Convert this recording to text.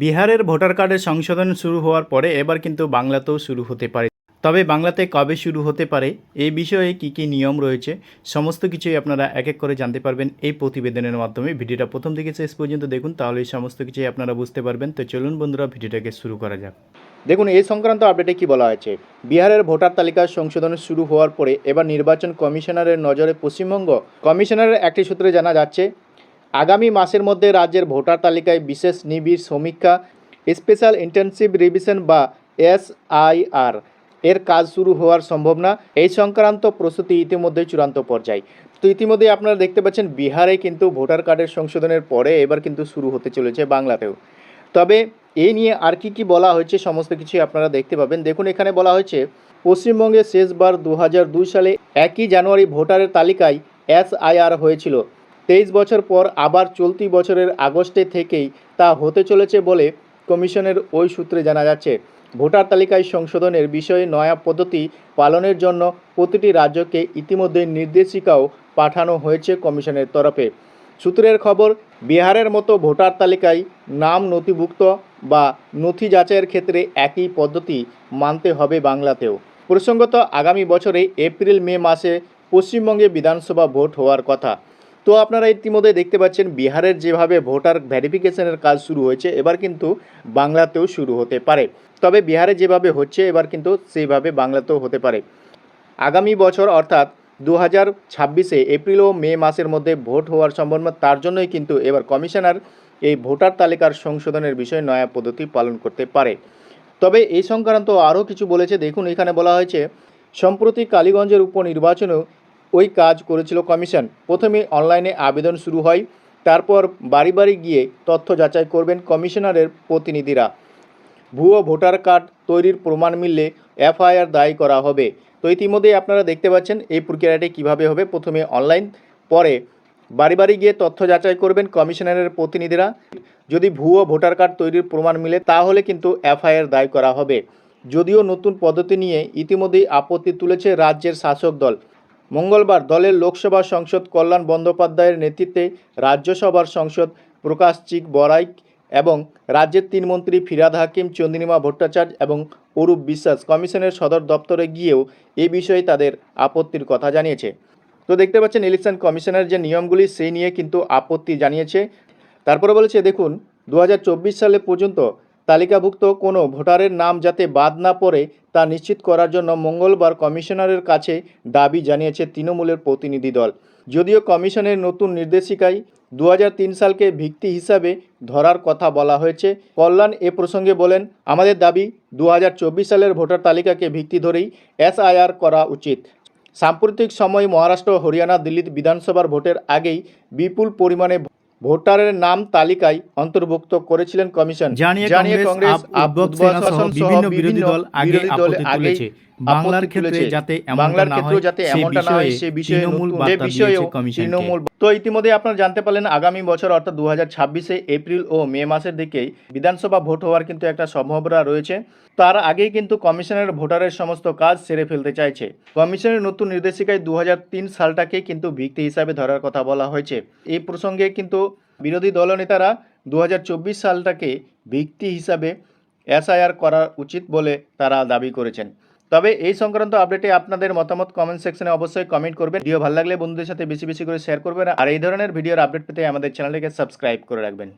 বিহারের ভোটার কার্ডের সংশোধন শুরু হওয়ার পরে এবার কিন্তু বাংলাতেও শুরু হতে পারে। তবে বাংলাতে কবে শুরু হতে পারে, এই বিষয়ে কি কি নিয়ম রয়েছে, সমস্ত কিছুই আপনারা এক এক করে জানতে পারবেন এই প্রতিবেদনের মাধ্যমে। ভিডিওটা প্রথম থেকে শেষ পর্যন্ত দেখুন, তাহলে এই সমস্ত কিছুই আপনারা বুঝতে পারবেন। তো চলুন বন্ধুরা, ভিডিওটাকে শুরু করা যাক। দেখুন, এই সংক্রান্ত আপডেটে কি বলা হয়েছে? বিহারের ভোটার তালিকা সংশোধন শুরু হওয়ার পরে এবার নির্বাচন কমিশনারের নজরে পশ্চিমবঙ্গ কমিশনারের একটি সূত্রে জানা যাচ্ছে আগামী মাসের মধ্যে রাজ্যের ভোটার তালিকায় বিশেষ নিবিড় সমীক্ষা, স্পেশাল ইন্টেনসিভ রিভিশন বা এসআইআর এর কাজ শুরু হওয়ার সম্ভাবনা। এই সংক্রান্ত প্রস্তুতি ইতিমধ্যে চূড়ান্ত পর্যায়ে। তো ইতিমধ্যে আপনারা দেখতে পাচ্ছেন, বিহারে কিন্তু ভোটার কার্ডের সংশোধনের পরে এবার কিন্তু শুরু হতে চলেছে বাংলাতেও। তবে এই নিয়ে আর কি কি বলা হয়েছে সমস্ত কিছুই আপনারা দেখতে পাবেন। দেখুন, এখানে বলা হয়েছে, পশ্চিমবঙ্গে শেষবার দু হাজার দুই সালে একই জানুয়ারি ভোটারের তালিকায় এসআইআর হয়েছিল। তেইশ বছর পর আবার চলতি বছরের আগস্টে থেকেই তা হতে চলেছে বলে কমিশনের ওই সূত্রে জানা যাচ্ছে। ভোটার তালিকায় সংশোধনের বিষয়ে নয়া পদ্ধতি পালনের জন্য প্রতিটি রাজ্যকে ইতিমধ্যে নির্দেশিকাও পাঠানো হয়েছে কমিশনের তরফে। সূত্রের খবর, বিহারের মতো ভোটার তালিকায় নাম নথিভুক্ত বা নথি যাচাইয়ের ক্ষেত্রে একই পদ্ধতি মানতে হবে বাংলাতেও। প্রসঙ্গত, আগামী বছরে এপ্রিল মে মাসে পশ্চিমবঙ্গে বিধানসভা ভোট হওয়ার কথা। তো আপনারা ইতিমধ্যে দেখতে পাচ্ছেন বিহারের যেভাবে ভোটার ভ্যারিফিকেশনের কাজ শুরু হয়েছে, এবার কিন্তু বাংলাতেও শুরু হতে পারে। তবে বিহারে যেভাবে হচ্ছে, এবার কিন্তু সেইভাবে বাংলাতেও হতে পারে। আগামী বছর অর্থাৎ দু হাজার ছাব্বিশে এপ্রিল ও মে মাসের মধ্যে ভোট হওয়ার সম্ভাবনা, তার জন্যই কিন্তু এবার কমিশনার এই ভোটার তালিকার সংশোধনের বিষয়ে নয়া পদ্ধতি পালন করতে পারে। তবে এই সংক্রান্ত আরও কিছু বলেছে। দেখুন, এখানে বলা হয়েছে, সম্প্রতি কালীগঞ্জের উপনির্বাচনেও ওই কাজ করেছিল কমিশন। প্রথমে অনলাইনে আবেদন শুরু হয়, তারপর বাড়ি বাড়ি গিয়ে তথ্য যাচাই করবেন কমিশনারের প্রতিনিধিরা। ভুয়ো ভোটার কার্ড তৈরির প্রমাণ মিললে এফআইআর দায়ী করা হবে। তো ইতিমধ্যেই আপনারা দেখতে পাচ্ছেন এই প্রক্রিয়াটি কীভাবে হবে। প্রথমে অনলাইন, পরে বাড়ি বাড়ি গিয়ে তথ্য যাচাই করবেন কমিশনারের প্রতিনিধিরা। যদি ভুয়ো ভোটার কার্ড তৈরির প্রমাণ মিলে, তাহলে কিন্তু এফআইআর দায় করা হবে। যদিও নতুন পদ্ধতি নিয়ে ইতিমধ্যেই আপত্তি তুলেছে রাজ্যের শাসক দল। মঙ্গলবার দলের লোকসভা সংসদ কল্যাণ বন্দ্যোপাধ্যায়ের নেতৃত্বে রাজ্যসভার সংসদ প্রকাশ চিক বরাইক এবং রাজ্যের তিন মন্ত্রী ফিরাদ হাকিম চন্দ্রিমা ভট্টাচার্য এবং অরূপ বিশ্বাস কমিশনের সদর দপ্তরে গিয়েও এ বিষয়ে তাদের আপত্তির কথা জানিয়েছে। তো দেখতে পাচ্ছেন ইলেকশন কমিশনের যে নিয়মগুলি, সেই নিয়ে কিন্তু আপত্তি জানিয়েছে। তারপরে বলেছে, দেখুন দু হাজার চব্বিশ সালে পর্যন্ত তালিকাভুক্ত কোনো ভোটারের নাম যাতে বাদ না পড়ে তা নিশ্চিত করার জন্য মঙ্গলবার কমিশনারের কাছে দাবি জানিয়েছে তৃণমূলের প্রতিনিধি দল। যদিও কমিশনের নতুন নির্দেশিকায় দু হাজার তিন সালকে ভিত্তি হিসাবে ধরার কথা বলা হয়েছে, কল্যাণ এ প্রসঙ্গে বলেন, আমাদের দাবি দু হাজার চব্বিশ সালের ভোটার তালিকাকে ভিত্তি ধরেই এসআইআর করা উচিত। সাম্প্রতিক সময়ে মহারাষ্ট্র হরিয়ানা দিল্লির বিধানসভার ভোটের আগেই বিপুল পরিমাণে ভোটারের নাম তালিকায় অন্তর্ভুক্ত করেছিলেন কমিশন জানিয়ে কংগ্রেস, বিভিন্ন বিরোধী দল আগে আপত্তি তুলেছে। বাংলার ক্ষেত্রে যাতে বাংলার হয়, যাতে এমনটা না হয় বিষয়ে সে বিষয়ে তৃণমূল যে বিষয়েও তৃণমূল তো ইতিমধ্যে আপনারা জানতে পারলেন আগামী বছর অর্থাৎ দু হাজার ছাব্বিশে এপ্রিল ও মে মাসের দিকেই বিধানসভা ভোট হওয়ার কিন্তু একটা সম্ভাবনা রয়েছে। তার আগেই কিন্তু কমিশনের ভোটারের সমস্ত কাজ সেরে ফেলতে চাইছে। কমিশনের নতুন নির্দেশিকায় দু হাজার তিন সালটাকে কিন্তু ভিত্তি হিসাবে ধরার কথা বলা হয়েছে। এই প্রসঙ্গে কিন্তু বিরোধী দলনেতারা দু হাজার চব্বিশ সালটাকে ভিত্তি হিসাবে এসআইআর করা উচিত বলে তারা দাবি করেছেন। তবে এই সংক্রান্ত আপডেটে আপনাদের মতামত কমেন্ট সেকশনে অবশ্যই কমেন্ট করবেন। ভিডিও ভালো লাগলে বন্ধুদের সাথে বেশি বেশি করে শেয়ার করবেন। আর এই ধরনের ভিডিওর আপডেট পেতে আমাদের চ্যানেলটিকে সাবস্ক্রাইব করে রাখবেন।